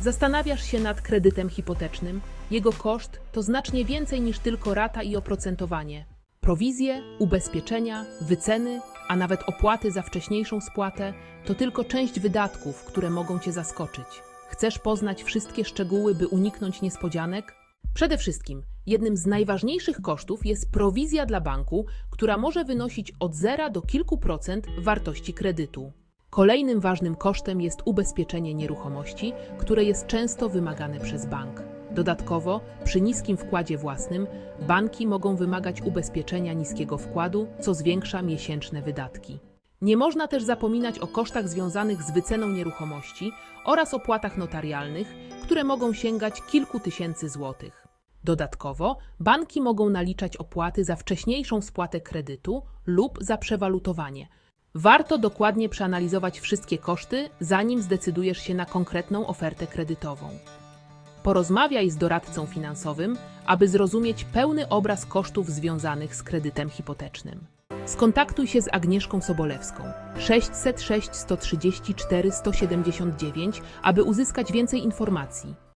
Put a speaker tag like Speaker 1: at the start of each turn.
Speaker 1: Zastanawiasz się nad kredytem hipotecznym? Jego koszt to znacznie więcej niż tylko rata i oprocentowanie. Prowizje, ubezpieczenia, wyceny, a nawet opłaty za wcześniejszą spłatę to tylko część wydatków, które mogą Cię zaskoczyć. Chcesz poznać wszystkie szczegóły, by uniknąć niespodzianek? Przede wszystkim, jednym z najważniejszych kosztów jest prowizja dla banku, która może wynosić od 0 do kilku procent wartości kredytu. Kolejnym ważnym kosztem jest ubezpieczenie nieruchomości, które jest często wymagane przez bank. Dodatkowo, przy niskim wkładzie własnym, banki mogą wymagać ubezpieczenia niskiego wkładu, co zwiększa miesięczne wydatki. Nie można też zapominać o kosztach związanych z wyceną nieruchomości oraz opłatach notarialnych, które mogą sięgać kilku tysięcy złotych. Dodatkowo, banki mogą naliczać opłaty za wcześniejszą spłatę kredytu lub za przewalutowanie. Warto dokładnie przeanalizować wszystkie koszty, zanim zdecydujesz się na konkretną ofertę kredytową. Porozmawiaj z doradcą finansowym, aby zrozumieć pełny obraz kosztów związanych z kredytem hipotecznym. Skontaktuj się z Agnieszką Sobolewską 606 134 179, aby uzyskać więcej informacji.